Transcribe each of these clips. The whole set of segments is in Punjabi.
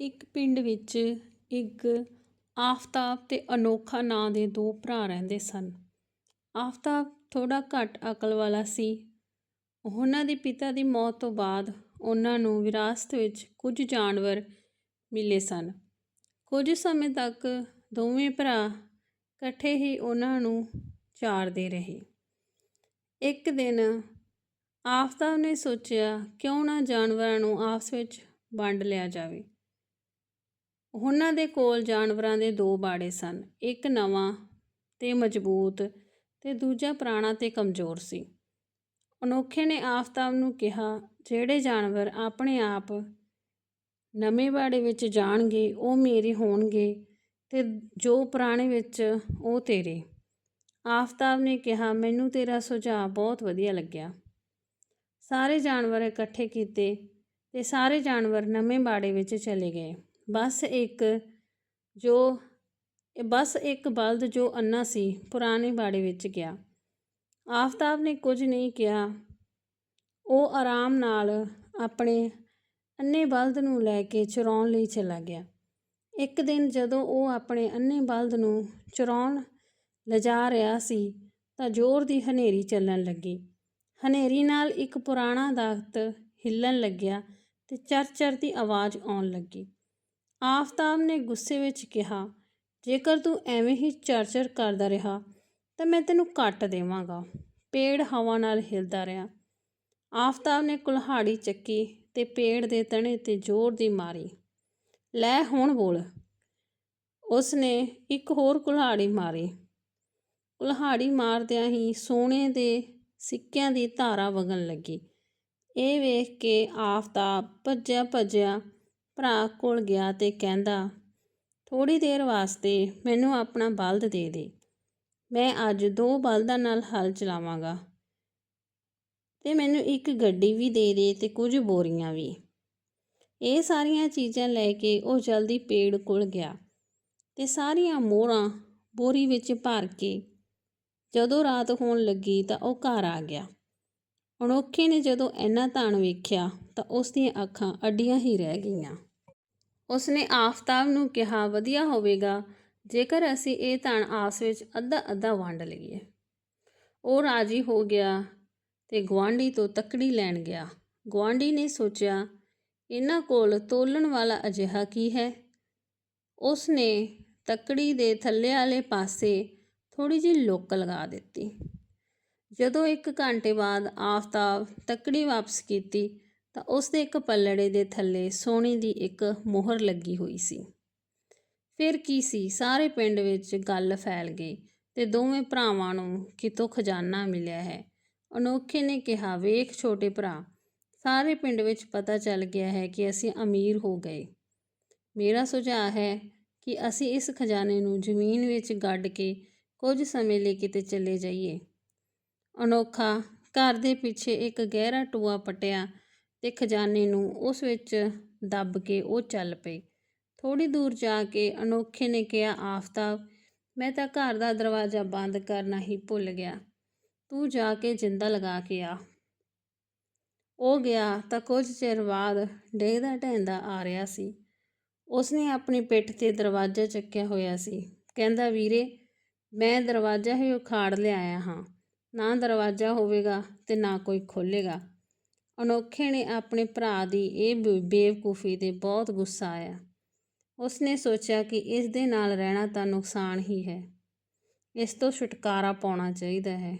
ਇੱਕ ਪਿੰਡ ਵਿੱਚ ਇੱਕ ਆਫ਼ਤਾਬ ਅਤੇ ਅਨੋਖਾ ਨਾਂ ਦੇ ਦੋ ਭਰਾ ਰਹਿੰਦੇ ਸਨ। ਆਫ਼ਤਾਬ ਥੋੜ੍ਹਾ ਘੱਟ ਅਕਲ ਵਾਲਾ ਸੀ। ਉਹਨਾਂ ਦੇ ਪਿਤਾ ਦੀ ਮੌਤ ਤੋਂ ਬਾਅਦ ਉਹਨਾਂ ਨੂੰ ਵਿਰਾਸਤ ਵਿੱਚ ਕੁਝ ਜਾਨਵਰ ਮਿਲੇ ਸਨ। ਕੁਝ ਸਮੇਂ ਤੱਕ ਦੋਵੇਂ ਭਰਾ ਇਕੱਠੇ ਹੀ ਉਹਨਾਂ ਨੂੰ ਚਾਰਦੇ ਰਹੇ। ਇੱਕ ਦਿਨ ਆਫ਼ਤਾਬ ਨੇ ਸੋਚਿਆ, ਕਿਉਂ ਨਾ ਜਾਨਵਰਾਂ ਨੂੰ ਆਪਸ ਵਿੱਚ ਵੰਡ ਲਿਆ ਜਾਵੇ। ਉਹਨਾਂ ਦੇ ਕੋਲ ਜਾਨਵਰਾਂ ਦੇ ਦੋ ਬਾੜੇ ਸਨ, ਇੱਕ ਨਵਾਂ ਤੇ ਮਜ਼ਬੂਤ ਤੇ ਦੂਜਾ ਪੁਰਾਣਾ ਤੇ ਕਮਜ਼ੋਰ ਸੀ। ਅਨੋਖੇ ਨੇ ਆਫ਼ਤਾਬ ਨੂੰ ਕਿਹਾ, ਜਿਹੜੇ ਜਾਨਵਰ ਆਪਣੇ ਆਪ ਨਵੇਂ ਬਾੜੇ ਵਿੱਚ ਜਾਣਗੇ, ਉਹ ਮੇਰੇ ਹੋਣਗੇ ਤੇ ਜੋ ਪੁਰਾਣੇ ਵਿੱਚ ਉਹ ਤੇਰੇ। ਆਫ਼ਤਾਬ ਨੇ ਕਿਹਾ, ਮੈਨੂੰ ਤੇਰਾ ਸੁਝਾਅ ਬਹੁਤ ਵਧੀਆ ਲੱਗਿਆ। ਸਾਰੇ ਜਾਨਵਰ ਇਕੱਠੇ ਕੀਤੇ ਤੇ ਸਾਰੇ ਜਾਨਵਰ ਨਵੇਂ ਬਾੜੇ ਵਿੱਚ ਚਲੇ ਗਏ। ਬਸ ਇੱਕ ਜੋ, ਬਸ ਇੱਕ ਬਲਦ ਜੋ ਅੰਨਾ ਸੀ, ਪੁਰਾਣੇ ਬਾੜੇ ਵਿੱਚ ਗਿਆ। ਆਫ਼ਤਾਬ ਨੇ ਕੁਝ ਨਹੀਂ ਕਿਹਾ। ਉਹ ਆਰਾਮ ਨਾਲ ਆਪਣੇ ਅੰਨੇ ਬਲਦ ਨੂੰ ਲੈ ਕੇ ਚਰਾਉਣ ਲਈ ਚਲਾ ਗਿਆ। ਇੱਕ ਦਿਨ ਜਦੋਂ ਉਹ ਆਪਣੇ ਅੰਨੇ ਬਲਦ ਨੂੰ ਚਰਾਉਣ ਲਿਜਾ ਰਿਹਾ ਸੀ, ਤਾਂ ਜ਼ੋਰ ਦੀ ਹਨੇਰੀ ਚੱਲਣ ਲੱਗੀ। ਹਨੇਰੀ ਨਾਲ ਇੱਕ ਪੁਰਾਣਾ ਦਰਖਤ ਹਿੱਲਣ ਲੱਗਿਆ ਤੇ ਚਰ-ਚਰ ਦੀ ਆਵਾਜ਼ ਆਉਣ ਲੱਗੀ। ਆਫ਼ਤਾਬ ਨੇ ਗੁੱਸੇ ਵਿੱਚ ਕਿਹਾ, ਜੇਕਰ ਤੂੰ ਐਵੇਂ ਹੀ ਚਰਚਰ ਕਰਦਾ ਰਿਹਾ, ਤਾਂ ਮੈਂ ਤੈਨੂੰ ਕੱਟ ਦੇਵਾਂਗਾ। ਪੇੜ ਹਵਾ ਨਾਲ ਹਿਲਦਾ ਰਿਹਾ। ਆਫ਼ਤਾਬ ਨੇ ਕੁਲਹਾੜੀ ਚੱਕੀ ਤੇ ਪੇੜ ਦੇ ਤਣੇ ਤੇ ਜ਼ੋਰ ਦੀ ਮਾਰੀ। ਲੈ ਹੁਣ ਬੋਲ। ਉਸ ਨੇ ਇੱਕ ਹੋਰ ਕੁਲਹਾੜੀ ਮਾਰੀ। ਕੁਲਹਾੜੀ ਮਾਰਦਿਆਂ ਹੀ ਸੋਨੇ ਦੇ ਸਿੱਕਿਆਂ ਦੀ ਧਾਰਾ ਵਗਣ ਲੱਗੀ। ਇਹ ਵੇਖ ਕੇ ਆਫ਼ਤਾਬ ਭੱਜਿਆ ਭੱਜਿਆ ਭਰਾ ਕੋਲ ਗਿਆ ਤੇ ਕਹਿੰਦਾ ਥੋੜੀ ਦੇਰ ਵਾਸਤੇ ਮੈਨੂੰ ਆਪਣਾ ਬਲਦ ਦੇ ਦੇ। ਮੈਂ ਅੱਜ ਦੋ ਬਲਦਾਂ ਨਾਲ ਹਲ ਚਲਾਵਾਂਗਾ। ਤੇ ਮੈਨੂੰ ਇੱਕ ਗੱਡੀ ਵੀ ਦੇ ਦੇ ਤੇ ਕੁਝ ਬੋਰੀਆਂ ਵੀ। ਇਹ ਸਾਰੀਆਂ ਚੀਜ਼ਾਂ ਲੈ ਕੇ ਉਹ ਜਲਦੀ ਪੇੜ ਕੋਲ ਗਿਆ ਤੇ ਸਾਰੀਆਂ ਮੋਹਰਾਂ ਬੋਰੀ ਵਿੱਚ ਭਰ ਕੇ ਜਦੋਂ ਰਾਤ ਹੋਣ ਲੱਗੀ ਤਾਂ ਉਹ ਘਰ ਆ ਗਿਆ। ਅਣੋਖੇ ਨੇ ਜਦੋਂ ਇੰਨਾ ਧਨ ਵੇਖਿਆ ਤਾਂ ਉਸ ਦੀਆਂ ਅੱਖਾਂ ਅੱਡੀਆਂ ਹੀ ਰਹਿ ਗਈਆਂ। ਉਸ ਨੇ ਆਫ਼ਤਾਬ ਨੂੰ ਕਿਹਾ, ਵਧੀਆ ਹੋਵੇਗਾ, ਜੇਕਰ ਅਸੀਂ ਇਹ ਧਨ ਆਸ ਵਿੱਚ ਅੱਧਾ ਅੱਧਾ ਵੰਡ ਲਈਏ। ਉਹ ਰਾਜੀ ਹੋ ਗਿਆ ਤੇ ਗੁਆਂਢੀ ਤੋਂ ਤੱਕੜੀ ਲੈਣ ਗਿਆ। ਗੁਆਂਢੀ ਨੇ ਸੋਚਿਆ, ਇਹਨਾਂ ਕੋਲ ਤੋਲਣ ਵਾਲਾ ਅਜਿਹਾ ਕੀ ਹੈ? ਉਸ ਨੇ ਤੱਕੜੀ ਦੇ ਥੱਲੇ ਵਾਲੇ ਪਾਸੇ ਥੋੜੀ ਜਿਹੀ ਲੁੱਕ ਲਗਾ ਦਿੱਤੀ। ਜਦੋਂ ਇੱਕ ਘੰਟੇ ਬਾਅਦ ਆਫ਼ਤਾਬ ਤੱਕੜੀ ਵਾਪਸ ਕੀਤੀ, ਤਾਂ ਉਸ ਦੇ ਇੱਕ ਪੱਲੜੇ ਦੇ ਥੱਲੇ ਸੋਨੇ ਦੀ ਇੱਕ ਮੋਹਰ ਲੱਗੀ ਹੋਈ ਸੀ। ਫਿਰ ਕੀ ਸੀ? ਸਾਰੇ ਪਿੰਡ ਵਿੱਚ ਗੱਲ ਫੈਲ ਗਈ ਤੇ ਦੋਵੇਂ ਭਰਾਵਾਂ ਨੂੰ ਕਿਤੋਂ ਖਜ਼ਾਨਾ ਮਿਲਿਆ ਹੈ? ਅਨੋਖੇ ਨੇ ਕਿਹਾ, ਵੇਖ ਛੋਟੇ ਭਰਾ, ਸਾਰੇ ਪਿੰਡ ਵਿੱਚ ਪਤਾ ਚੱਲ ਗਿਆ ਹੈ ਕਿ ਅਸੀਂ ਅਮੀਰ ਹੋ ਗਏ। ਮੇਰਾ ਸੁਝਾਅ ਹੈ ਕਿ ਅਸੀਂ ਇਸ ਖਜ਼ਾਨੇ ਨੂੰ ਜ਼ਮੀਨ ਵਿੱਚ ਗੱਡ ਕੇ ਕੁਝ ਸਮੇਂ ਲਈ ਕਿਤੇ ਚਲੇ ਜਾਈਏ। ਅਨੋਖਾ ਘਰ ਦੇ ਪਿੱਛੇ ਇੱਕ ਗਹਿਰਾ ਟੂਆ ਪਟਿਆ ਤੇ ਖਜ਼ਾਨੇ ਨੂੰ ਉਸ ਵਿੱਚ ਦੱਬ ਕੇ ਉਹ ਚੱਲ ਪਈ ਥੋੜੀ ਦੂਰ ਜਾ ਕੇ ਅਨੋਖੇ ਨੇ ਕਿਹਾ, ਆਫ਼ਤਾਬ, ਮੈਂ ਤਾਂ ਘਰ ਦਾ ਦਰਵਾਜ਼ਾ ਬੰਦ ਕਰਨਾ ਹੀ ਭੁੱਲ ਗਿਆ। ਤੂੰ ਜਾ ਕੇ ਜਿੰਦਾ ਲਗਾ ਕੇ ਆ। ਉਹ ਗਿਆ ਤਾਂ ਕੁਝ ਚਿਰ ਬਾਅਦ ਡੇਗਦਾ ਢਹਿੰਦਾ ਆ ਰਿਹਾ ਸੀ। ਉਸਨੇ ਆਪਣੀ ਪਿੱਠ ਤੇ ਦਰਵਾਜ਼ਾ ਚੱਕਿਆ ਹੋਇਆ ਸੀ। ਕਹਿੰਦਾ, ਵੀਰੇ, ਮੈਂ ਦਰਵਾਜ਼ਾ ਹੀ ਉਖਾੜ ਲਿਆਇਆ ਹਾਂ। ਨਾ ਦਰਵਾਜ਼ਾ ਹੋਵੇਗਾ ਤੇ ਨਾ ਕੋਈ ਖੋਲੇਗਾ ਅਨੋਖੇ ਨੇ ਆਪਣੇ ਭਰਾ ਦੀ ਇਹ ਬੇਵਕੂਫੀ ਤੇ ਬਹੁਤ ਗੁੱਸਾ ਆਇਆ। ਉਸਨੇ ਸੋਚਿਆ ਕਿ ਇਸ ਦੇ ਨਾਲ ਰਹਿਣਾ ਤਾਂ ਨੁਕਸਾਨ ਹੀ ਹੈ। ਇਸ ਤੋਂ ਛੁਟਕਾਰਾ ਪਾਉਣਾ ਚਾਹੀਦਾ ਹੈ।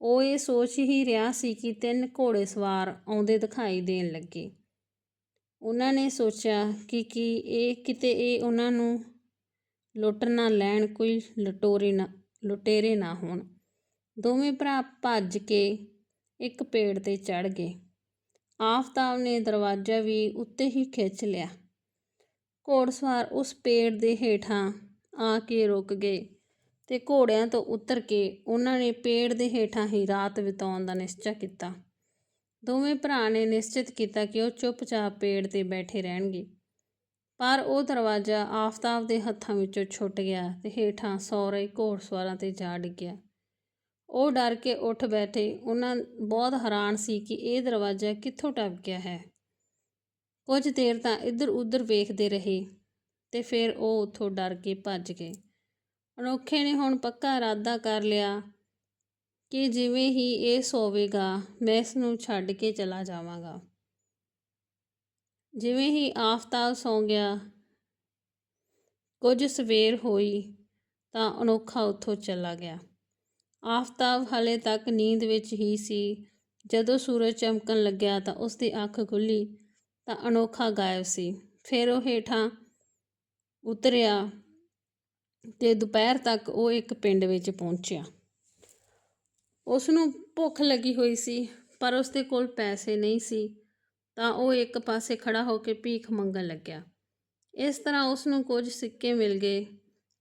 ਉਹ ਇਹ ਸੋਚ ਹੀ ਰਿਹਾ ਸੀ ਕਿ ਤਿੰਨ ਘੋੜੇ ਸਵਾਰ ਆਉਂਦੇ ਦਿਖਾਈ ਦੇਣ ਲੱਗੇ। ਉਹਨਾਂ ਨੇ ਸੋਚਿਆ ਕਿ, ਕੀ ਇਹ ਕਿਤੇ ਇਹ ਉਹਨਾਂ ਨੂੰ ਲੁੱਟ ਨਾ ਲੈਣ, ਕੋਈ ਲਟੋਰੇ ਨਾ, ਲੁਟੇਰੇ ਨਾ ਹੋਣ। ਦੋਵੇਂ ਭਰਾ ਭੱਜ ਕੇ ਇੱਕ ਪੇੜ ਤੇ ਚੜ੍ਹ ਗਏ। ਆਫ਼ਤਾਬ ਨੇ ਦਰਵਾਜ਼ਾ ਵੀ ਉੱਤੇ ਹੀ ਖਿੱਚ ਲਿਆ। ਘੋੜਸਵਾਰ ਉਸ ਪੇੜ ਦੇ ਹੇਠਾਂ ਆ ਕੇ ਰੁਕ ਗਏ ਤੇ ਘੋੜਿਆਂ ਤੋਂ ਉਤਰ ਕੇ ਉਹਨਾਂ ਨੇ ਪੇੜ ਦੇ ਹੇਠਾਂ ਹੀ ਰਾਤ ਬਿਤਾਉਣ ਦਾ ਨਿਸ਼ਚਾ ਕੀਤਾ। ਦੋਵੇਂ ਭਰਾ ਨੇ ਨਿਸ਼ਚਿਤ ਕੀਤਾ ਕਿ ਉਹ ਚੁੱਪਚਾਪ ਪੇੜ ਤੇ ਬੈਠੇ ਰਹਿਣਗੇ। ਪਰ ਉਹ ਦਰਵਾਜ਼ਾ ਆਫ਼ਤਾਬ ਦੇ ਹੱਥਾਂ ਵਿੱਚੋਂ ਛੁੱਟ ਗਿਆ ਤੇ ਹੇਠਾਂ ਸੌਰੇ ਘੋੜਸਵਾਰਾਂ ਤੇ ਜਾ ਡਿੱਗਿਆ। ਉਹ ਡਰ ਕੇ ਉੱਠ ਬੈਠੇ। ਉਹਨਾਂ ਬਹੁਤ ਹੈਰਾਨ ਸੀ ਕਿ ਇਹ ਦਰਵਾਜ਼ਾ ਕਿੱਥੋਂ ਟੱਪ ਗਿਆ ਹੈ। ਕੁਝ ਦੇਰ ਤਾਂ ਇੱਧਰ ਉੱਧਰ ਵੇਖਦੇ ਰਹੇ ਤੇ ਫਿਰ ਉਹ ਉੱਥੋਂ ਡਰ ਕੇ ਭੱਜ ਗਏ। ਅਨੋਖੇ ਨੇ ਹੁਣ ਪੱਕਾ ਇਰਾਦਾ ਕਰ ਲਿਆ ਕਿ ਜਿਵੇਂ ਹੀ ਇਹ ਸੋਵੇਗਾ, ਮੈਂ ਇਸ ਨੂੰ ਛੱਡ ਕੇ ਚਲਾ ਜਾਵਾਂਗਾ। ਜਿਵੇਂ ਹੀ ਆਫਤਾਬ ਸੌਂ ਗਿਆ, ਕੁਝ ਸਵੇਰ ਹੋਈ ਤਾਂ ਅਨੋਖਾ ਉੱਥੋਂ ਚਲਾ ਗਿਆ। ਆਫਤਾਬ ਹਲੇ ਤੱਕ ਨੀਂਦ ਵਿੱਚ ਹੀ ਸੀ। ਜਦੋਂ ਸੂਰਜ ਚਮਕਣ ਲੱਗਿਆ ਤਾਂ ਉਸ ਦੀ ਅੱਖ ਖੁੱਲੀ ਤਾਂ ਅਨੋਖਾ ਗਾਇਬ ਸੀ। ਫਿਰ ਉਹ ਹੇਠਾਂ ਉਤਰਿਆ ਤੇ ਦੁਪਹਿਰ ਤੱਕ ਉਹ ਇੱਕ ਪਿੰਡ ਵਿੱਚ ਪਹੁੰਚਿਆ। ਉਸ ਨੂੰ ਭੁੱਖ ਲੱਗੀ ਹੋਈ ਸੀ, ਪਰ ਉਸ ਦੇ ਕੋਲ ਪੈਸੇ ਨਹੀਂ ਸੀ, ਤਾਂ ਉਹ ਇੱਕ ਪਾਸੇ ਖੜਾ ਹੋ ਕੇ ਭੀਖ ਮੰਗਣ ਲੱਗਿਆ। ਇਸ ਤਰ੍ਹਾਂ ਉਸ ਨੂੰ ਕੁਝ ਸਿੱਕੇ ਮਿਲ ਗਏ।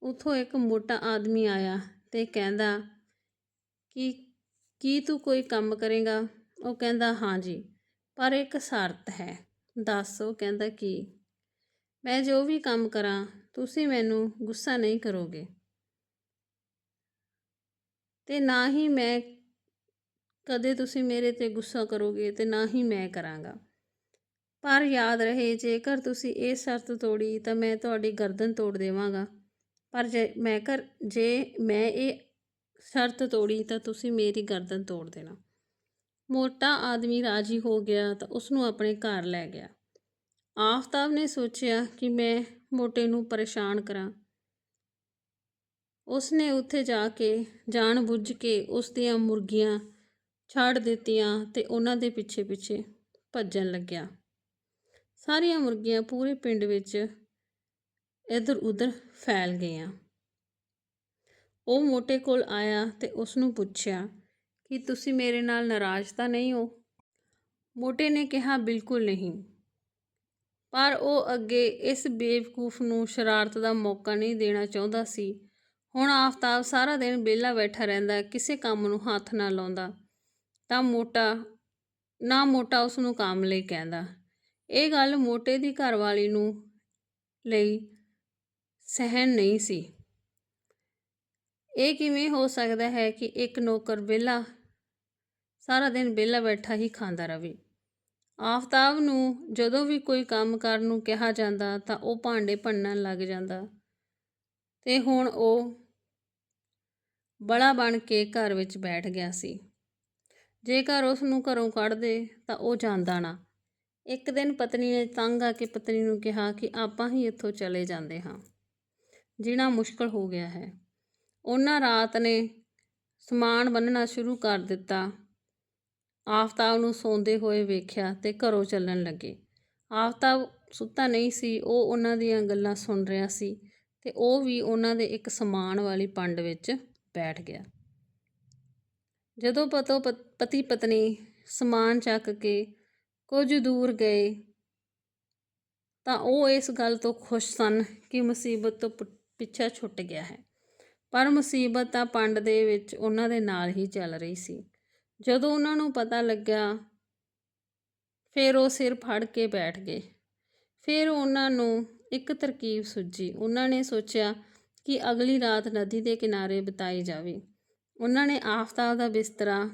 ਉੱਥੋਂ ਇੱਕ ਮੋਟਾ ਆਦਮੀ ਆਇਆ ਤੇ ਕਹਿੰਦਾ ਕਿ ਕੀ ਤੂੰ ਕੋਈ ਕੰਮ ਕਰੇਗਾ? ਉਹ ਕਹਿੰਦਾ, ਹਾਂ ਜੀ, ਪਰ ਇੱਕ ਸ਼ਰਤ ਹੈ। ਦੱਸ। ਉਹ ਕਹਿੰਦਾ ਕੀ ਮੈਂ ਜੋ ਵੀ ਕੰਮ ਕਰਾਂ, ਤੁਸੀਂ ਮੈਨੂੰ ਗੁੱਸਾ ਨਹੀਂ ਕਰੋਗੇ। ਤੇ ਨਾ ਹੀ ਮੈਂ ਕਦੇ ਤੁਸੀਂ ਮੇਰੇ ਤੇ ਗੁੱਸਾ ਕਰੋਗੇ ਤੇ ਨਾ ਹੀ ਮੈਂ ਕਰਾਂਗਾ। ਪਰ ਯਾਦ ਰਹੇ, ਜੇਕਰ ਤੁਸੀਂ ਇਹ ਸ਼ਰਤ ਤੋੜੀ ਤਾਂ ਮੈਂ ਤੁਹਾਡੀ ਗਰਦਨ ਤੋੜ ਦੇਵਾਂਗਾ। ਪਰ ਜੇ ਮੈਂ ਕਰ, ਜੇ ਮੈਂ ਇਹ ਸ਼ਰਤ ਤੋੜੀ ਤਾਂ ਤੁਸੀਂ ਮੇਰੀ ਗਰਦਨ ਤੋੜ ਦੇਣਾ। ਮੋਟਾ ਆਦਮੀ ਰਾਜੀ ਹੋ ਗਿਆ ਤਾਂ ਉਸ ਨੂੰ ਆਪਣੇ ਘਰ ਲੈ ਗਿਆ। ਆਫਤਾਬ ਨੇ ਸੋਚਿਆ ਕਿ ਮੈਂ ਮੋਟੇ ਨੂੰ ਪਰੇਸ਼ਾਨ ਕਰਾਂ। ਉਸ ਨੇ ਉੱਥੇ ਜਾ ਕੇ ਜਾਣ ਬੁੱਝ ਕੇ ਉਸ ਦੀਆਂ ਮੁਰਗੀਆਂ ਛੱਡ ਦਿੱਤੀਆਂ ਤੇ ਉਹਨਾਂ ਦੇ ਪਿੱਛੇ ਪਿੱਛੇ ਭੱਜਣ ਲੱਗਿਆ। ਸਾਰੀਆਂ ਮੁਰਗੀਆਂ ਪੂਰੇ ਪਿੰਡ ਵਿੱਚ ਇੱਧਰ ਉੱਧਰ ਫੈਲ ਗਈਆਂ। ਉਹ ਮੋਟੇ ਕੋਲ ਆਇਆ ਤੇ ਉਸ ਨੂੰ ਪੁੱਛਿਆ, ਕਿ ਤੁਸੀਂ ਮੇਰੇ ਨਾਲ ਨਾਰਾਜ਼ ਤਾਂ ਨਹੀਂ ਹੋ? ਮੋਟੇ ਨੇ ਕਿਹਾ, ਬਿਲਕੁਲ ਨਹੀਂ। ਪਰ ਉਹ ਅੱਗੇ ਇਸ ਬੇਵਕੂਫ ਨੂੰ ਸ਼ਰਾਰਤ ਦਾ ਮੌਕਾ ਨਹੀਂ ਦੇਣਾ ਚਾਹੁੰਦਾ ਸੀ। ਹੁਣ ਆਫਤਾਬ ਸਾਰਾ ਦਿਨ ਵਿਹਲਾ ਬੈਠਾ ਰਹਿੰਦਾ, ਕਿਸੇ ਕੰਮ ਨੂੰ ਹੱਥ ਨਾ ਲਾਉਂਦਾ, ਤਾਂ ਮੋਟਾ, ਨਾ ਮੋਟਾ ਉਸ ਨੂੰ ਕੰਮ ਲਈ ਕਹਿੰਦਾ। ਇਹ ਗੱਲ ਮੋਟੇ ਦੀ ਘਰਵਾਲੀ ਨੂੰ ਲਈ ਸਹਿਣ ਨਹੀਂ ਸੀ। ਇਹ ਕਿਵੇਂ ਹੋ ਸਕਦਾ ਹੈ ਕਿ ਇੱਕ ਨੌਕਰ ਵਿਹਲਾ ਸਾਰਾ ਦਿਨ ਵਿਹਲਾ ਬੈਠਾ ਹੀ ਖਾਂਦਾ ਰਵੇ? ਆਫਤਾਬ ਨੂੰ ਜਦੋਂ ਵੀ ਕੋਈ ਕੰਮ ਕਰਨ ਨੂੰ ਕਿਹਾ ਜਾਂਦਾ ਤਾਂ ਉਹ ਭਾਂਡੇ ਭੰਨਣ ਲੱਗ ਜਾਂਦਾ ਤੇ ਹੁਣ ਉਹ ਬੜਾ ਬਣ ਕੇ ਘਰ ਵਿੱਚ ਬੈਠ ਗਿਆ ਸੀ। ਜੇਕਰ ਉਸ ਨੂੰ ਘਰੋਂ ਕੱਢ ਦੇ ਤਾਂ ਉਹ ਜਾਂਦਾ ਨਾ। ਇੱਕ ਦਿਨ ਪਤਨੀ ਨੇ ਤੰਗ ਆ ਕੇ ਪਤਨੀ ਨੂੰ ਕਿਹਾ ਕਿ ਆਪਾਂ ਹੀ ਇੱਥੋਂ ਚਲੇ ਜਾਂਦੇ ਹਾਂ। ਜੀਣਾ ਮੁਸ਼ਕਲ ਹੋ ਗਿਆ ਹੈ। ਉਹਨਾਂ ਰਾਤ ਨੇ ਸਮਾਨ ਬੰਨਣਾ ਸ਼ੁਰੂ ਕਰ ਦਿੱਤਾ। ਆਫਤਾਬ ਨੂੰ ਸੌਂਦੇ ਹੋਏ ਵੇਖਿਆ ਤੇ ਘਰੋਂ ਚੱਲਣ ਲੱਗੇ। ਆਫਤਾਬ ਸੁੱਤਾ ਨਹੀਂ ਸੀ, ਉਹ ਉਹਨਾਂ ਦੀਆਂ ਗੱਲਾਂ ਸੁਣ ਰਿਹਾ ਸੀ ਤੇ ਉਹ ਵੀ ਉਹਨਾਂ ਦੇ ਇੱਕ ਸਮਾਨ ਵਾਲੀ ਪੰਡ ਵਿੱਚ ਬੈਠ ਗਿਆ। ਜਦੋਂ ਪਤੋ ਪਤੀ ਪਤਨੀ ਸਮਾਨ ਚੱਕ ਕੇ ਕੁਝ ਦੂਰ ਗਏ ਤਾਂ ਉਹ ਇਸ ਗੱਲ ਤੋਂ ਖੁਸ਼ ਸਨ ਕਿ ਮੁਸੀਬਤ ਤੋਂ ਪਿੱਛਾ ਛੁੱਟ ਗਿਆ ਹੈ। ਪਰ ਮੁਸੀਬਤ ਤਾਂ ਪੰਡ ਦੇ ਵਿੱਚ ਉਹਨਾਂ ਦੇ ਨਾਲ ਹੀ ਚੱਲ ਰਹੀ ਸੀ। ਜਦੋਂ ਉਹਨਾਂ ਨੂੰ ਪਤਾ ਲੱਗਿਆ, ਫਿਰ ਉਹ ਸਿਰ ਫੜ ਕੇ ਬੈਠ ਗਏ। ਫਿਰ ਉਹਨਾਂ ਨੂੰ ਇੱਕ ਤਰਕੀਬ ਸੁੱਜੀ ਉਹਨਾਂ ਨੇ ਸੋਚਿਆ ਕਿ ਅਗਲੀ ਰਾਤ ਨਦੀ ਦੇ ਕਿਨਾਰੇ ਬਿਤਾਈ ਜਾਵੇ। ਉਹਨਾਂ ਨੇ ਆਫਤਾਬ ਦਾ ਬਿਸਤਰਾ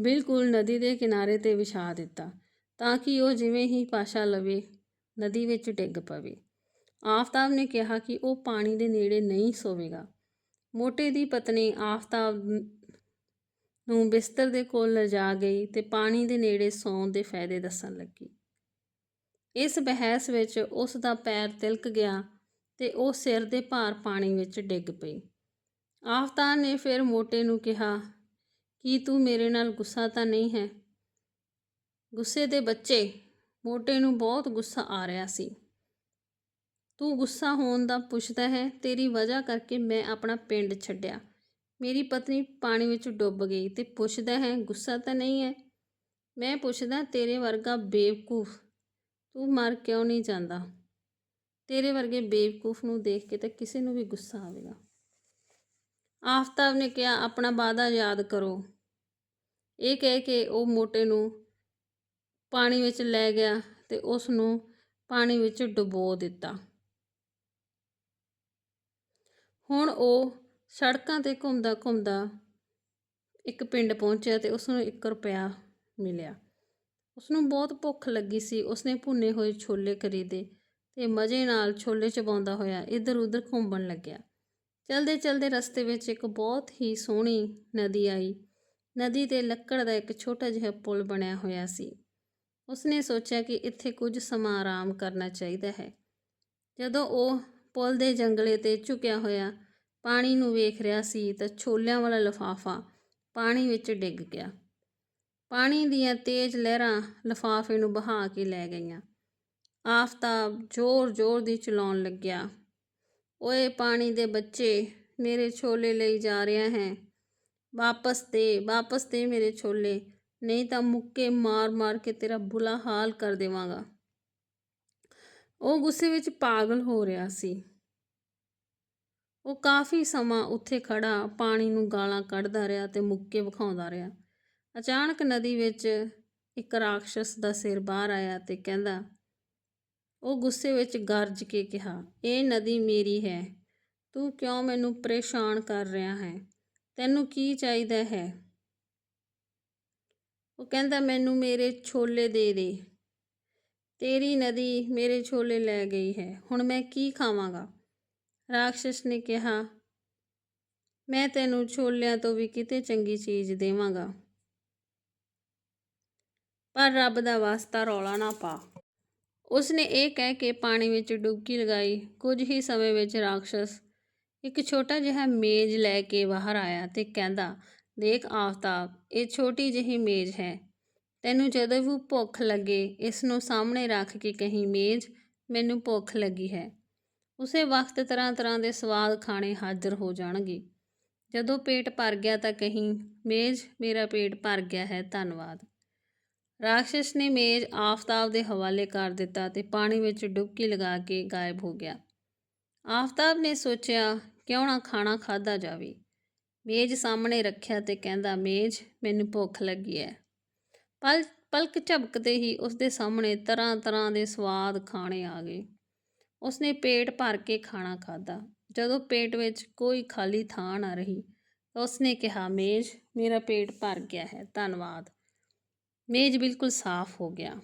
ਬਿਲਕੁਲ ਨਦੀ ਦੇ ਕਿਨਾਰੇ ਤੇ ਵਿਛਾ ਦਿੱਤਾ ਤਾਂ ਕਿ ਉਹ ਜਿਵੇਂ ਹੀ ਪਾਸ਼ਾ ਲਵੇ, ਨਦੀ ਵਿੱਚ ਡਿੱਗ ਪਵੇ। ਆਫਤਾਬ ਨੇ ਕਿਹਾ ਕਿ ਉਹ ਪਾਣੀ ਦੇ ਨੇੜੇ ਨਹੀਂ ਸੋਵੇਗਾ। ਮੋਟੇ ਦੀ ਪਤਨੀ ਆਫਤਾਬ ਨੂੰ ਬਿਸਤਰ ਦੇ ਕੋਲ ਲਿਜਾ ਗਈ ਤੇ ਪਾਣੀ ਦੇ ਨੇੜੇ ਸੌਣ ਦੇ ਫਾਇਦੇ ਦੱਸਣ ਲੱਗੀ। ਇਸ ਬਹਿਸ ਵਿੱਚ ਉਸ ਦਾ ਪੈਰ ਤਿਲਕ ਗਿਆ ਤੇ ਉਹ ਸਿਰ ਦੇ ਭਾਰ ਪਾਣੀ ਵਿੱਚ ਡਿੱਗ ਪਈ। ਆਫਤਾਬ ਨੇ ਫਿਰ ਮੋਟੇ ਨੂੰ ਕਿਹਾ, ਕੀ ਤੂੰ ਮੇਰੇ ਨਾਲ ਗੁੱਸਾ ਤਾਂ ਨਹੀਂ ਹੈ? ਗੁੱਸੇ ਦੇ ਬੱਚੇ, ਮੋਟੇ ਨੂੰ ਬਹੁਤ ਗੁੱਸਾ ਆ ਰਿਹਾ ਸੀ। ਤੂੰ ਗੁੱਸਾ ਹੋਣ ਦਾ ਪੁੱਛਦਾ ਹੈ, ਤੇਰੀ ਵਜ੍ਹਾ ਕਰਕੇ ਮੈਂ ਆਪਣਾ ਪਿੰਡ ਛੱਡਿਆ। ਮੇਰੀ ਪਤਨੀ ਪਾਣੀ ਵਿੱਚ ਡੁੱਬ ਗਈ ਤੇ ਪੁੱਛਦਾ ਹੈ, ਗੁੱਸਾ ਤਾਂ ਨਹੀਂ ਹੈ? ਮੈਂ ਪੁੱਛਦਾ, ਤੇਰੇ ਵਰਗਾ ਬੇਵਕੂਫ ਤੂੰ ਮਰ ਕਿਉਂ ਨਹੀਂ ਜਾਂਦਾ? ਤੇਰੇ ਵਰਗੇ ਬੇਵਕੂਫ ਨੂੰ ਦੇਖ ਕੇ ਤਾਂ ਕਿਸੇ ਨੂੰ ਵੀ ਗੁੱਸਾ ਆਵੇਗਾ। ਆਫਤਾਬ ਨੇ ਕਿਹਾ, ਆਪਣਾ ਵਾਦਾ ਯਾਦ ਕਰੋ। ਇਹ ਕਹਿ ਕੇ ਉਹ ਮੋਟੇ ਨੂੰ ਪਾਣੀ ਵਿੱਚ ਲੈ ਗਿਆ ਤੇ ਉਸ ਨੂੰ ਪਾਣੀ ਵਿੱਚ ਡੁਬੋ ਦਿੱਤਾ। ਹੁਣ ਉਹ ਸੜਕਾਂ ਤੇ ਘੁੰਮਦਾ ਘੁੰਮਦਾ ਇੱਕ ਪਿੰਡ ਪਹੁੰਚਿਆ ਤੇ ਉਸ ਨੂੰ 1 ਰੁਪਿਆ ਮਿਲਿਆ। ਉਸਨੂੰ ਬਹੁਤ ਭੁੱਖ ਲੱਗੀ ਸੀ। ਉਸਨੇ ਭੁੰਨੇ ਹੋਏ ਛੋਲੇ ਖਰੀਦੇ ਤੇ ਮਜ਼ੇ ਨਾਲ ਛੋਲੇ ਚਬਾਉਂਦਾ ਹੋਇਆ ਇੱਧਰ ਉੱਧਰ ਘੁੰਮਣ ਲੱਗਿਆ। ਚਲਦੇ ਚਲਦੇ ਰਸਤੇ ਵਿੱਚ ਇੱਕ ਬਹੁਤ ਹੀ ਸੋਹਣੀ ਨਦੀ ਆਈ। ਨਦੀ ਤੇ ਲੱਕੜ ਦਾ ਇੱਕ ਛੋਟਾ ਜਿਹਾ ਪੁਲ ਬਣਿਆ ਹੋਇਆ ਸੀ। ਉਸਨੇ ਸੋਚਿਆ ਕਿ ਇੱਥੇ ਕੁਝ ਸਮਾਂ ਆਰਾਮ ਕਰਨਾ ਚਾਹੀਦਾ ਹੈ। ਜਦੋਂ ਉਹ ਪੁਲ ਦੇ ਜੰਗਲੇ ਤੇ ਝੁਕਿਆ ਹੋਇਆ ਪਾਣੀ ਨੂੰ ਵੇਖ ਰਿਹਾ ਸੀ ਤਾਂ ਛੋਲਿਆਂ ਵਾਲਾ ਲਿਫਾਫਾ ਪਾਣੀ ਵਿੱਚ ਡਿੱਗ ਗਿਆ। ਪਾਣੀ ਦੀਆਂ ਤੇਜ਼ ਲਹਿਰਾਂ ਲਿਫਾਫੇ ਨੂੰ ਬਹਾ ਕੇ ਲੈ ਗਈਆਂ। ਆਫਤਾਬ ਜ਼ੋਰ-ਜ਼ੋਰ ਦੀ ਚਲਾਉਣ ਲੱਗਿਆ। ਓਏ ਪਾਣੀ ਦੇ ਬੱਚੇ, ਮੇਰੇ ਛੋਲੇ ਲਈ ਜਾ ਰਿਹਾ ਹੈ। ਵਾਪਸ ਦੇ ਵਾਪਸ ਦੇ ਮੇਰੇ ਛੋਲੇ, ਨਹੀਂ ਤਾਂ ਮੁੱਕੇ ਮਾਰ-ਮਾਰ ਕੇ ਤੇਰਾ ਬੁਰਾ ਹਾਲ ਕਰ ਦੇਵਾਂਗਾ। ਉਹ ਗੁੱਸੇ ਵਿੱਚ ਪਾਗਲ ਹੋ ਰਿਹਾ ਸੀ। ਉਹ ਕਾਫੀ ਸਮਾਂ ਉੱਥੇ ਖੜਾ ਪਾਣੀ ਨੂੰ ਗਾਲਾਂ ਕੱਢਦਾ ਰਿਹਾ ਤੇ ਮੁੱਕੇ ਵਿਖਾਉਂਦਾ ਰਿਹਾ। ਅਚਾਨਕ ਨਦੀ ਵਿੱਚ ਇੱਕ ਰਾਖਸ਼ਸ ਦਾ ਸਿਰ ਬਾਹਰ ਆਇਆ ਤੇ ਕਹਿੰਦਾ, ਉਹ ਗੁੱਸੇ ਵਿੱਚ ਗਰਜ ਕੇ ਕਿਹਾ, ਇਹ ਨਦੀ ਮੇਰੀ ਹੈ। ਤੂੰ ਕਿਉਂ ਮੈਨੂੰ ਪਰੇਸ਼ਾਨ ਕਰ ਰਿਹਾ ਹੈ? ਤੈਨੂੰ ਕੀ ਚਾਹੀਦਾ ਹੈ? ਉਹ ਕਹਿੰਦਾ, ਮੈਨੂੰ ਮੇਰੇ ਛੋਲੇ ਦੇ ਦੇ। ਤੇਰੀ ਨਦੀ ਮੇਰੇ ਛੋਲੇ ਲੈ ਗਈ ਹੈ, ਹੁਣ ਮੈਂ ਕੀ ਖਾਵਾਂਗਾ? ਰਾਖਸ਼ਸ ਨੇ ਕਿਹਾ, ਮੈਂ ਤੈਨੂੰ ਛੋਲਿਆਂ ਤੋਂ ਵੀ ਕਿਤੇ ਚੰਗੀ ਚੀਜ਼ ਦੇਵਾਂਗਾ। ਪਰ ਰੱਬ ਦਾ ਵਾਸਤਾ ਰੌਲਾ ਨਾ ਪਾ। ਉਸਨੇ ਇਹ ਕਹਿ ਕੇ ਪਾਣੀ ਵਿੱਚ ਡੁਬਕੀ ਲਗਾਈ। ਕੁਝ ਹੀ ਸਮੇਂ ਵਿੱਚ ਰਾਖਸ਼ਸ ਇੱਕ ਛੋਟਾ ਜਿਹਾ ਮੇਜ਼ ਲੈ ਕੇ ਬਾਹਰ ਆਇਆ ਤੇ ਕਹਿੰਦਾ, ਦੇਖ ਆਫਤਾਬ, ਇਹ ਛੋਟੀ ਜਿਹੀ ਮੇਜ਼ ਹੈ। ਤੈਨੂੰ ਜਦੋਂ ਵੀ ਭੁੱਖ ਲੱਗੇ ਇਸ ਨੂੰ ਸਾਹਮਣੇ ਰੱਖ ਕੇ ਕਹੀਂ, ਮੇਜ਼, ਮੈਨੂੰ ਭੁੱਖ ਲੱਗੀ ਹੈ। ਉਸੇ ਵਕਤ ਤਰ੍ਹਾਂ ਤਰ੍ਹਾਂ ਦੇ ਸਵਾਦ ਖਾਣੇ ਹਾਜ਼ਰ ਹੋ ਜਾਣਗੇ। ਜਦੋਂ ਪੇਟ ਭਰ ਗਿਆ ਤਾਂ ਕਹੀਂ, ਮੇਜ਼, ਮੇਰਾ ਪੇਟ ਭਰ ਗਿਆ ਹੈ, ਧੰਨਵਾਦ। ਰਾਖਸ਼ ਨੇ ਮੇਜ਼ ਆਫਤਾਬ ਦੇ ਹਵਾਲੇ ਕਰ ਦਿੱਤਾ ਤੇ ਪਾਣੀ ਵਿੱਚ ਡੁਬਕੀ ਲਗਾ ਕੇ ਗਾਇਬ ਹੋ ਗਿਆ। ਆਫਤਾਬ ਨੇ ਸੋਚਿਆ, ਕਿਉਂ ਨਾ ਖਾਣਾ ਖਾਦਾ ਜਾਵੇ। ਮੇਜ਼ ਸਾਹਮਣੇ ਰੱਖਿਆ ਤੇ ਕਹਿੰਦਾ, ਮੇਜ਼, ਮੈਨੂੰ ਭੁੱਖ ਲੱਗੀ ਹੈ। ਪਲ, ਪਲਕ ਝਪਕਦੇ ਹੀ ਉਸਦੇ ਸਾਹਮਣੇ ਤਰ੍ਹਾਂ ਤਰ੍ਹਾਂ ਦੇ ਸਵਾਦ ਖਾਣੇ ਆ ਗਏ। ਉਸਨੇ ਪੇਟ ਭਰ ਕੇ ਖਾਣਾ ਖਾਦਾ ਜਦੋਂ ਪੇਟ ਵਿੱਚ ਕੋਈ ਖਾਲੀ ਥਾਂ ਨਾ ਰਹੀ ਉਸਨੇ ਕਿਹਾ, ਮੇਜ਼, ਮੇਰਾ ਪੇਟ ਭਰ ਗਿਆ ਹੈ, ਧੰਨਵਾਦ। ਮੇਜ਼ ਬਿਲਕੁਲ ਸਾਫ਼ ਹੋ ਗਿਆ।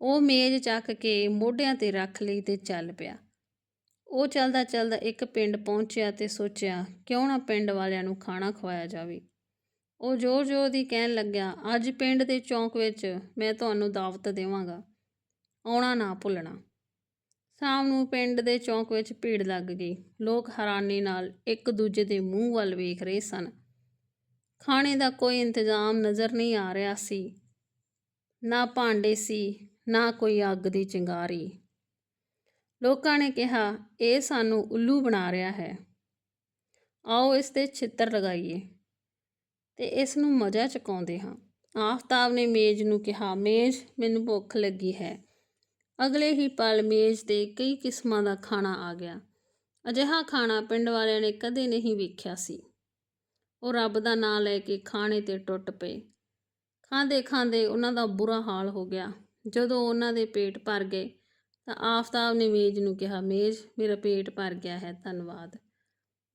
ਉਹ ਮੇਜ਼ ਚੱਕ ਕੇ ਮੋਢਿਆਂ ਤੇ ਰੱਖ ਲਈ ਤੇ ਚੱਲ ਪਿਆ। ਉਹ ਚੱਲਦਾ ਚੱਲਦਾ ਇੱਕ ਪਿੰਡ ਪਹੁੰਚਿਆ ਤੇ ਸੋਚਿਆ, ਕਿਉਂ ਨਾ ਪਿੰਡ ਵਾਲਿਆਂ ਨੂੰ ਖਾਣਾ ਖਵਾਇਆ ਜਾਵੇ? ਉਹ ਜ਼ੋਰ ਜ਼ੋਰ ਦੀ ਕਹਿਣ ਲੱਗਿਆ, ਅੱਜ ਪਿੰਡ ਦੇ ਚੌਂਕ ਵਿੱਚ ਮੈਂ ਤੁਹਾਨੂੰ ਦਾਵਤ ਦੇਵਾਂਗਾ। ਆਉਣਾ ਨਾ ਭੁੱਲਣਾ। ਸ਼ਾਮ ਨੂੰ ਪਿੰਡ ਦੇ ਚੌਂਕ ਵਿੱਚ ਭੀੜ ਲੱਗ ਗਈ। ਲੋਕ ਹੈਰਾਨੀ ਨਾਲ ਇੱਕ ਦੂਜੇ ਦੇ ਮੂੰਹ ਵੱਲ ਵੇਖ ਰਹੇ ਸਨ। ਖਾਣੇ ਦਾ ਕੋਈ ਇੰਤਜ਼ਾਮ ਨਜ਼ਰ ਨਹੀਂ ਆ ਰਿਹਾ ਸੀ। ਨਾ ਭਾਂਡੇ ਸੀ, ਨਾ ਕੋਈ ਅੱਗ ਦੀ ਚਿੰਗਾਰੀ। ਲੋਕਾਂ ਨੇ ਕਿਹਾ, ਇਹ ਸਾਨੂੰ ਉੱਲੂ ਬਣਾ ਰਿਹਾ ਹੈ। ਆਓ ਇਸ ਤੇ ਛਿੱਤਰ ਲਗਾਈਏ। ਤੇ ਇਸ ਨੂੰ ਮਜ਼ਾ ਚਕਾਉਂਦੇ ਹਾਂ। ਆਫਤਾਬ ਨੇ ਮੇਜ਼ ਨੂੰ ਕਿਹਾ, ਮੇਜ਼, ਮੈਨੂੰ ਭੁੱਖ ਲੱਗੀ ਹੈ। ਅਗਲੇ ਹੀ ਪਲ ਮੇਜ਼ ਤੇ ਕਈ ਕਿਸਮਾਂ ਦਾ ਖਾਣਾ ਆ ਗਿਆ। ਅਜਿਹਾ ਖਾਣਾ ਪਿੰਡ ਵਾਲਿਆਂ ਨੇ ਕਦੇ ਨਹੀਂ ਵੇਖਿਆ ਸੀ। ਉਹ ਰੱਬ ਦਾ ਨਾਮ ਲੈ ਕੇ ਖਾਣੇ ਤੇ ਟੁੱਟ ਪਏ। ਖਾਂਦੇ ਖਾਂਦੇ ਉਹਨਾਂ ਦਾ ਬੁਰਾ ਹਾਲ ਹੋ ਗਿਆ। ਜਦੋਂ ਉਹਨਾਂ ਦੇ ਪੇਟ ਭਰ ਗਏ, ਤਾਂ ਆਫਤਾਬ ਨੇ ਮੇਜ਼ ਨੂੰ ਕਿਹਾ, ਮੇਜ਼, ਮੇਰਾ ਪੇਟ ਭਰ ਗਿਆ ਹੈ, ਧੰਨਵਾਦ।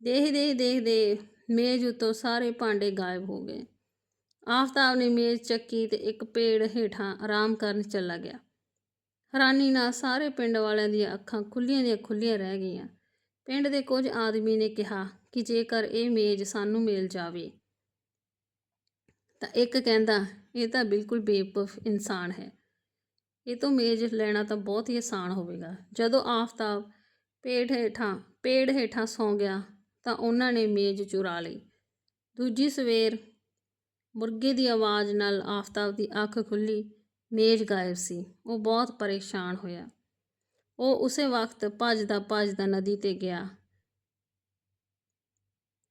ਦੇਖ ਦੇਖ ਦੇਖ ਦੇ ਮੇਜ਼ ਉੱਤੋਂ ਸਾਰੇ ਭਾਂਡੇ ਗਾਇਬ ਹੋ ਗਏ। ਆਫਤਾਬ ਨੇ ਮੇਜ਼ ਚੱਕੀ ਤੇ ਇੱਕ ਪੇੜ ਹੇਠਾਂ ਆਰਾਮ ਕਰਨ ਚਲਾ ਗਿਆ। ਹੈਰਾਨੀ ਨਾਲ ਸਾਰੇ ਪਿੰਡ ਵਾਲਿਆਂ ਦੀਆਂ ਅੱਖਾਂ ਖੁੱਲੀਆਂ ਦੀਆਂ ਖੁੱਲੀਆਂ ਰਹਿ ਗਈਆਂ। ਪਿੰਡ ਦੇ ਕੁਝ ਆਦਮੀ ਨੇ ਕਿਹਾ ਕਿ ਜੇਕਰ ਇਹ ਮੇਜ਼ ਸਾਨੂੰ ਮਿਲ ਜਾਵੇ, ਤਾਂ ਇੱਕ ਕਹਿੰਦਾ, ਇਹ ਤਾਂ ਬਿਲਕੁਲ ਬੇਵਕੂਫ ਇਨਸਾਨ ਹੈ। ਇਹ ਤੋਂ ਮੇਜ਼ ਲੈਣਾ ਤਾਂ ਬਹੁਤ ਹੀ ਆਸਾਨ ਹੋਵੇਗਾ। ਜਦੋਂ ਆਫਤਾਬ ਪੇੜ ਹੇਠਾਂ ਪੇੜ ਹੇਠਾਂ ਸੌਂ ਗਿਆ ਤਾਂ ਉਹਨਾਂ ਨੇ ਮੇਜ਼ ਚੁਰਾ ਲਈ। ਦੂਜੀ ਸਵੇਰ ਮੁਰਗੇ ਦੀ ਆਵਾਜ਼ ਨਾਲ ਆਫਤਾਬ ਦੀ ਅੱਖ ਖੁੱਲੀ, ਮੇਜ਼ ਗਾਇਬ ਸੀ। ਉਹ ਬਹੁਤ ਪਰੇਸ਼ਾਨ ਹੋਇਆ। ਉਹ ਉਸੇ ਵਕਤ ਭੱਜਦਾ ਭੱਜਦਾ ਨਦੀ ਤੇ ਗਿਆ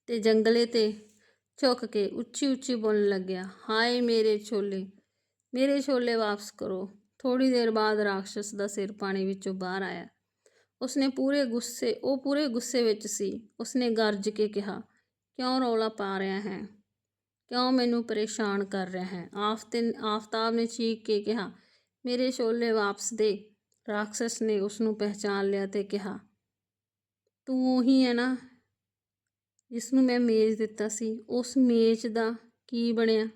ਤੇ ਜੰਗਲੇ ਤੇ ਝੁੱਕ ਕੇ ਉੱਚੀ ਉੱਚੀ ਬੋਲਣ ਲੱਗਿਆ, ਹਾਏ ਮੇਰੇ ਛੋਲੇ ਮੇਰੇ ਛੋਲੇ ਵਾਪਸ ਕਰੋ। ਥੋੜੀ ਦੇਰ ਬਾਅਦ ਰਾਖਸ਼ਸ ਦਾ ਸਿਰ ਪਾਣੀ ਵਿੱਚੋਂ ਬਾਹਰ ਆਇਆ। ਉਸਨੇ ਪੂਰੇ ਗੁੱਸੇ, ਉਹ ਪੂਰੇ ਗੁੱਸੇ ਵਿੱਚ ਸੀ। ਉਸਨੇ ਗਰਜ ਕੇ ਕਿਹਾ, ਕਿਉਂ ਰੌਲਾ ਪਾ ਰਿਹਾ ਹੈ? ਕਿਉਂ ਮੈਨੂੰ ਪਰੇਸ਼ਾਨ ਕਰ ਰਿਹਾ ਹੈ? ਆਫਤੇ ਆਫਤਾਬ ਨੇ ਚੀਕ ਕੇ ਕਿਹਾ, ਮੇਰੇ ਛੋਲੇ ਵਾਪਸ ਦੇ। ਰਾਖਸ਼ਸ ਨੇ ਉਸ ਨੂੰ ਪਹਿਚਾਨ ਲਿਆ ਤੇ ਕਿਹਾ, ਤੂੰ ਉਹੀ ਹੈ ਨਾ ਜਿਸ ਨੂੰ ਮੈਂ ਮੇਜ਼ ਦਿੱਤਾ ਸੀ? ਉਸ ਮੇਜ਼ ਦਾ ਕੀ ਬਣਿਆ?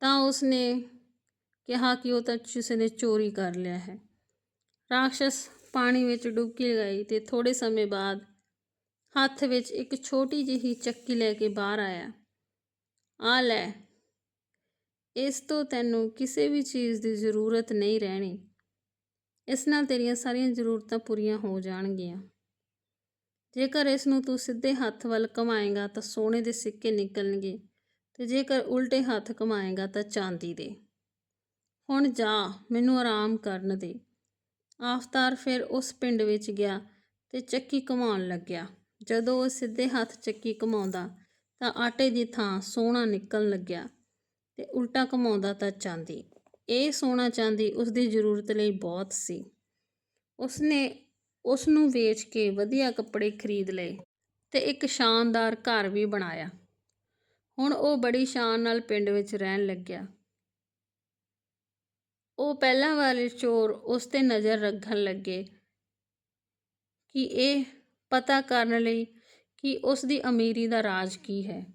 ਤਾਂ ਉਸਨੇ ਕਿਹਾ ਕਿ ਉਹ ਤਾਂ ਕਿਸੇ ਨੇ ਚੋਰੀ ਕਰ ਲਿਆ ਹੈ। ਰਾਖਸ਼ ਪਾਣੀ ਵਿੱਚ ਡੁਬਕੀ ਲਗਾਈ ਤੇ ਥੋੜੇ ਸਮੇਂ ਬਾਅਦ ਹੱਥ ਵਿੱਚ ਇੱਕ ਛੋਟੀ ਜਿਹੀ ਚੱਕੀ ਲੈ ਕੇ ਬਾਹਰ ਆਇਆ। ਆ ਲੈ, ਇਸ ਤੋਂ ਤੈਨੂੰ ਕਿਸੇ ਵੀ ਚੀਜ਼ ਦੀ ਜ਼ਰੂਰਤ ਨਹੀਂ ਰਹਿਣੀ। ਇਸ ਨਾਲ ਤੇਰੀਆਂ ਸਾਰੀਆਂ ਜ਼ਰੂਰਤਾਂ ਪੂਰੀਆਂ ਹੋ ਜਾਣਗੀਆਂ। ਜੇਕਰ ਇਸ ਨੂੰ ਤੂੰ ਸਿੱਧੇ ਹੱਥ ਵੱਲ ਘਮਾਏਗਾ ਤਾਂ ਸੋਨੇ ਦੇ ਸਿੱਕੇ ਨਿਕਲਣਗੇ ਤੇ ਜੇਕਰ ਉਲਟੇ ਹੱਥ ਘਮਾਏਗਾ ਤਾਂ ਚਾਂਦੀ ਦੇ। ਹੁਣ ਜਾ, ਮੈਨੂੰ ਆਰਾਮ ਕਰਨ ਦੇ। ਆਫਤਾਰ ਫਿਰ ਉਸ ਪਿੰਡ ਵਿੱਚ ਗਿਆ ਤੇ ਚੱਕੀ ਘੁਮਾਉਣ ਲੱਗਿਆ। ਜਦੋਂ ਉਹ ਸਿੱਧੇ ਹੱਥ ਚੱਕੀ ਘੁਮਾਉਂਦਾ ਤਾਂ ਆਟੇ ਦੀ ਥਾਂ ਸੋਨਾ ਨਿਕਲਣ ਲੱਗਿਆ ਤੇ ਉਲਟਾ ਘੁਮਾਉਂਦਾ ਤਾਂ ਚਾਂਦੀ। ਇਹ ਸੋਨਾ ਚਾਂਦੀ ਉਸ ਦੀ ਜ਼ਰੂਰਤ ਲਈ ਬਹੁਤ ਸੀ। ਉਸਨੇ ਉਸ ਨੂੰ ਵੇਚ ਕੇ ਵਧੀਆ ਕੱਪੜੇ ਖਰੀਦ ਲਏ ਤੇ ਇੱਕ ਸ਼ਾਨਦਾਰ ਘਰ ਵੀ ਬਣਾਇਆ। ਹੁਣ ਉਹ ਬੜੀ ਸ਼ਾਨ ਨਾਲ ਪਿੰਡ ਵਿੱਚ ਰਹਿਣ ਲੱਗਿਆ। ਉਹ ਪਹਿਲਾਂ ਵਾਲੇ ਚੋਰ ਉਸ ਤੇ ਨਜ਼ਰ ਰੱਖਣ ਲੱਗੇ ਕਿ ਇਹ ਪਤਾ ਕਰਨ ਲਈ ਕਿ ਉਸ ਦੀ ਅਮੀਰੀ ਦਾ ਰਾਜ ਕੀ ਹੈ।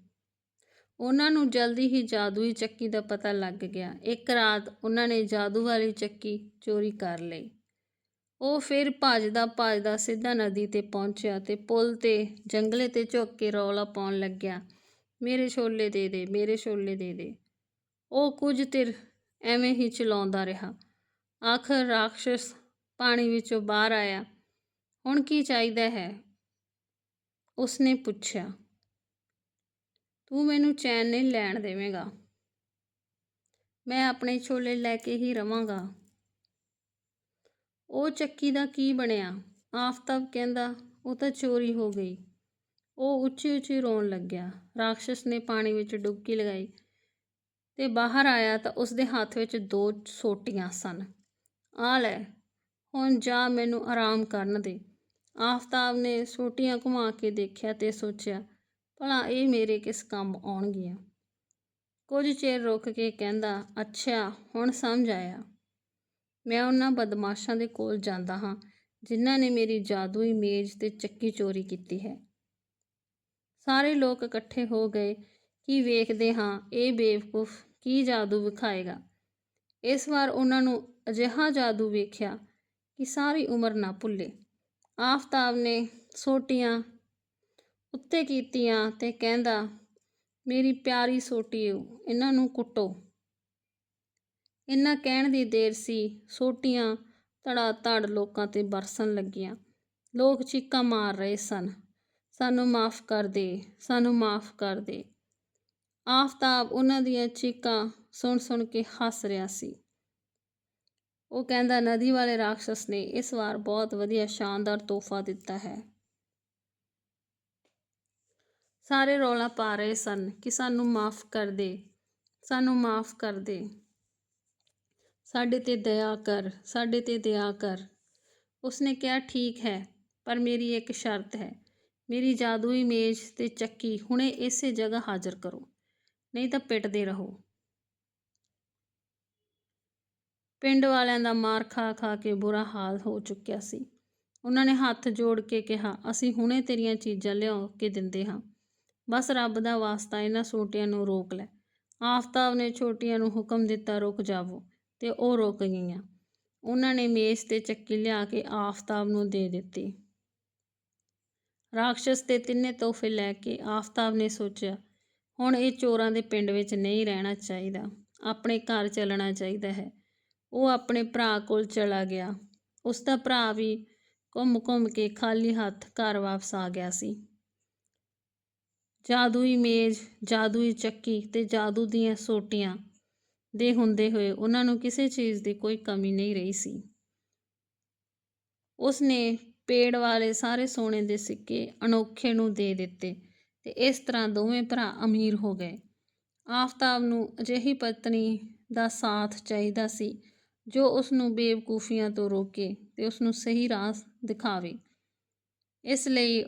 ਉਹਨਾਂ ਨੂੰ ਜਲਦੀ ਹੀ ਜਾਦੂਈ ਚੱਕੀ ਦਾ ਪਤਾ ਲੱਗ ਗਿਆ। ਇੱਕ ਰਾਤ ਉਹਨਾਂ ਨੇ ਜਾਦੂ ਵਾਲੀ ਚੱਕੀ ਚੋਰੀ ਕਰ ਲਈ। ਉਹ ਫਿਰ ਭੱਜਦਾ ਭੱਜਦਾ ਸਿੱਧਾ ਨਦੀ ਤੇ ਪਹੁੰਚਿਆ ਤੇ ਪੁਲ ਤੇ ਜੰਗਲੇ ਤੇ ਝੁੱਕ ਕੇ ਰੌਲਾ ਪਾਉਣ ਲੱਗਿਆ। ਮੇਰੇ ਛੋਲੇ ਦੇ ਦੇ, ਮੇਰੇ ਛੋਲੇ ਦੇ ਦੇ। ਉਹ ਕੁਝ ਚਿਰ ਐਵੇਂ ਹੀ ਚਲਾਉਂਦਾ ਰਿਹਾ। ਆਖਰ ਰਾਖਸ਼ ਪਾਣੀ ਵਿੱਚੋਂ ਬਾਹਰ ਆਇਆ। ਹੁਣ ਕੀ ਚਾਹੀਦਾ ਹੈ? ਉਸਨੇ ਪੁੱਛਿਆ। ਤੂੰ ਮੈਨੂੰ ਚੈਨ ਨਹੀਂ ਲੈਣ ਦੇਵੇਂਗਾ। ਮੈਂ ਆਪਣੇ ਛੋਲੇ ਲੈ ਕੇ ਹੀ ਰਵਾਂਗਾ। ਉਹ ਚੱਕੀ ਦਾ ਕੀ ਬਣਿਆ? ਆਫਤਾਬ ਕਹਿੰਦਾ, ਉਹ ਤਾਂ ਚੋਰੀ ਹੋ ਗਈ। ਉਹ ਉੱਚੀ ਉੱਚੀ ਰੋਣ ਲੱਗਿਆ। ਰਾਖਸ਼ ਨੇ ਪਾਣੀ ਵਿੱਚ ਡੁਬਕੀ ਲਗਾਈ। ਤੇ ਬਾਹਰ ਆਇਆ ਤਾਂ ਉਸ ਦੇ ਹੱਥ ਵਿੱਚ ਦੋ ਸੋਟੀਆਂ ਸਨ। ਆ ਲੈ, ਹੁਣ ਜਾ ਮੈਨੂੰ ਆਰਾਮ ਕਰਨ ਦੇ। ਆਫਤਾਬ ਨੇ ਸੋਟੀਆਂ ਘੁਮਾ ਕੇ ਦੇਖਿਆ ਤੇ ਸੋਚਿਆ, ਭਲਾ ਇਹ ਮੇਰੇ ਕਿਸ ਕੰਮ ਆਉਣਗੀਆਂ? ਕੁਝ ਚਿਰ ਰੁਕ ਕੇ ਕਹਿੰਦਾ, ਅੱਛਾ, ਹੁਣ ਸਮਝ ਆਇਆ। ਮੈਂ ਉਹਨਾਂ ਬਦਮਾਸ਼ਾਂ ਦੇ ਕੋਲ ਜਾਂਦਾ ਹਾਂ, ਜਿਨ੍ਹਾਂ ਨੇ ਮੇਰੀ ਜਾਦੂਈ ਮੇਜ਼ ਤੇ ਚੱਕੀ ਚੋਰੀ ਕੀਤੀ ਹੈ। ਸਾਰੇ ਲੋਕ ਇਕੱਠੇ ਹੋ ਗਏ ਕਿ ਵੇਖਦੇ ਹਾਂ, ਇਹ ਬੇਵਕੂਫ ਕੀ ਜਾਦੂ ਵਿਖਾਏਗਾ? ਇਸ ਵਾਰ ਉਹਨਾਂ ਨੂੰ ਅਜਿਹਾ ਜਾਦੂ ਵੇਖਿਆ ਕਿ ਸਾਰੀ ਉਮਰ ਨਾ ਭੁੱਲੇ। ਆਫਤਾਬ ਨੇ ਸੋਟੀਆਂ ਉੱਤੇ ਕੀਤੀਆਂ ਤੇ ਕਹਿੰਦਾ, ਮੇਰੀ ਪਿਆਰੀ ਸੋਟੀਓ, ਇਹਨਾਂ ਨੂੰ ਕੁੱਟੋ। ਇੰਨਾ ਕਹਿਣ ਦੀ ਦੇਰ ਸੀ, ਸੋਟੀਆਂ ਧੜਾ ਧੜ ਲੋਕਾਂ ਤੇ ਬਰਸਣ ਲੱਗੀਆਂ। ਲੋਕ ਚੀਕਾਂ ਮਾਰ ਰਹੇ ਸਨ, ਸਾਨੂੰ ਮਾਫ ਕਰ ਦੇ, ਸਾਨੂੰ ਮਾਫ ਕਰ ਦੇ। ਆਫਤਾਬ ਉਹਨਾਂ ਦੀਆਂ ਚੀਕਾਂ ਸੁਣ ਸੁਣ ਕੇ ਹੱਸ ਰਿਹਾ ਸੀ। ਉਹ ਕਹਿੰਦਾ, ਨਦੀ ਵਾਲੇ ਰਾਖਸ਼ ਨੇ ਇਸ ਵਾਰ ਬਹੁਤ ਵਧੀਆ ਸ਼ਾਨਦਾਰ ਤੋਹਫਾ ਦਿੱਤਾ ਹੈ। ਸਾਰੇ ਰੌਲਾ ਪਾ ਰਹੇ ਸਨ ਕਿ ਸਾਨੂੰ ਮਾਫ ਕਰ ਦੇ, ਸਾਨੂੰ ਮਾਫ ਕਰ ਦੇ। ਸਾਡੇ ਤੇ ਦਇਆ ਕਰ, ਸਾਡੇ ਤੇ ਦਇਆ ਕਰ। ਉਸਨੇ ਕਿਹਾ, ਠੀਕ ਹੈ, ਪਰ ਮੇਰੀ ਇੱਕ ਸ਼ਰਤ ਹੈ। ਮੇਰੀ ਜਾਦੂਈ ਮੇਜ਼ ਤੇ ਚੱਕੀ ਹੁਣੇ ਇਸੇ ਜਗ੍ਹਾ ਹਾਜ਼ਰ ਕਰੋ। ਨਹੀਂ ਤਾਂ ਪਿੱਟਦੇ ਰਹੋ। ਪਿੰਡ ਵਾਲਿਆਂ ਦਾ ਮਾਰ ਖਾ ਖਾ ਕੇ ਬੁਰਾ ਹਾਲ ਹੋ ਚੁੱਕਿਆ ਸੀ। ਉਹਨਾਂ ਨੇ ਹੱਥ ਜੋੜ ਕੇ ਕਿਹਾ, ਅਸੀਂ ਹੁਣੇ ਤੇਰੀਆਂ ਚੀਜ਼ਾਂ ਲਿਆਉ ਕੇ ਦਿੰਦੇ ਹਾਂ। ਬਸ ਰੱਬ ਦਾ ਵਾਸਤਾ, ਇਹਨਾਂ ਸੋਟੀਆਂ ਨੂੰ ਰੋਕ ਲੈ। ਆਫਤਾਬ ਨੇ ਛੋਟੀਆਂ ਨੂੰ ਹੁਕਮ ਦਿੱਤਾ, ਰੁਕ ਜਾਵੋ। ਤੇ ਉਹ ਰੁਕ ਗਈਆਂ। ਉਹਨਾਂ ਨੇ ਮੇਜ਼ ਤੇ ਚੱਕੀ ਲਿਆ ਕੇ ਆਫਤਾਬ ਨੂੰ ਦੇ ਦਿੱਤੀ। ਰਾਖਸ਼ ਤੇ ਤਿੰਨੇ ਤੋਹਫੇ ਲੈ ਕੇ ਆਫਤਾਬ ਨੇ ਸੋਚਿਆ ਹੁਣ ਇਹ ਚੋਰਾਂ ਦੇ ਪਿੰਡ ਵਿੱਚ ਨਹੀਂ ਰਹਿਣਾ ਚਾਹੀਦਾ। ਆਪਣੇ ਘਰ ਚੱਲਣਾ ਚਾਹੀਦਾ ਹੈ। ਉਹ ਆਪਣੇ ਭਰਾ ਕੋਲ ਚਲਾ ਗਿਆ। ਉਸ ਦਾ ਭਰਾ ਵੀ ਘੁੰਮ ਘੁੰਮ ਕੇ ਖਾਲੀ ਹੱਥ ਘਰ ਵਾਪਸ ਆ ਗਿਆ ਸੀ। ਜਾਦੂਈ ਮੇਜ਼, ਜਾਦੂਈ ਚੱਕੀ ਤੇ ਜਾਦੂ ਦੀਆਂ ਸੋਟੀਆਂ ਦੇ ਹੁੰਦੇ ਹੋਏ ਉਹਨਾਂ ਨੂੰ ਕਿਸੇ ਚੀਜ਼ ਦੀ ਕੋਈ ਕਮੀ ਨਹੀਂ ਰਹੀ ਸੀ। ਉਸ ਨੇ ਪੇੜ ਵਾਲੇ ਸਾਰੇ ਸੋਨੇ ਦੇ ਸਿੱਕੇ ਅਨੋਖੇ ਨੂੰ ਦੇ ਦਿੱਤੇ। ਤੇ ਇਸ ਤਰ੍ਹਾਂ ਦੋਵੇਂ ਭਰਾ ਅਮੀਰ ਹੋ ਗਏ। ਆਫਤਾਬ ਨੂੰ ਅਜਿਹੀ ਪਤਨੀ ਦਾ ਸਾਥ ਚਾਹੀਦਾ ਸੀ, ਜੋ ਉਸ ਨੂੰ ਬੇਵਕੂਫੀਆਂ ਤੋਂ ਰੋਕੇ ਤੇ ਉਸ ਨੂੰ ਸਹੀ ਰਾਹ ਦਿਖਾਵੇ। ਇਸ ਲਈ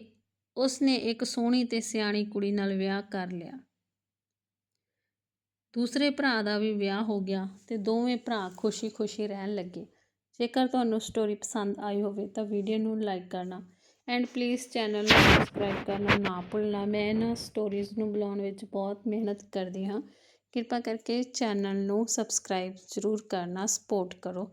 ਉਸ ਨੇ ਇੱਕ ਸੋਹਣੀ ਤੇ ਸਿਆਣੀ ਕੁੜੀ ਨਾਲ ਵਿਆਹ ਕਰ ਲਿਆ। ਦੂਸਰੇ ਭਰਾ ਦਾ ਵੀ ਵਿਆਹ ਹੋ ਗਿਆ ਤੇ ਦੋਵੇਂ ਭਰਾ ਖੁਸ਼ੀ-ਖੁਸ਼ੀ ਰਹਿਣ ਲੱਗੇ। ਜੇਕਰ ਤੁਹਾਨੂੰ ਸਟੋਰੀ ਪਸੰਦ ਆਈ ਹੋਵੇ ਤਾਂ ਵੀਡੀਓ ਨੂੰ ਲਾਈਕ ਕਰਨਾ ਐਂਡ ਪਲੀਜ਼ ਚੈਨਲ ਨੂੰ ਸਬਸਕ੍ਰਾਈਬ ਕਰਨਾ ਨਾ ਭੁੱਲਣਾ। ਮੈਂ ਇਹਨਾਂ ਸਟੋਰੀਜ਼ ਨੂੰ ਬੁਲਾਉਣ ਵਿੱਚ ਬਹੁਤ ਮਿਹਨਤ ਕਰਦੀ ਹਾਂ। ਕਿਰਪਾ ਕਰਕੇ ਚੈਨਲ ਨੂੰ ਸਬਸਕ੍ਰਾਈਬ ਜ਼ਰੂਰ ਕਰਨਾ, ਸਪੋਰਟ ਕਰੋ।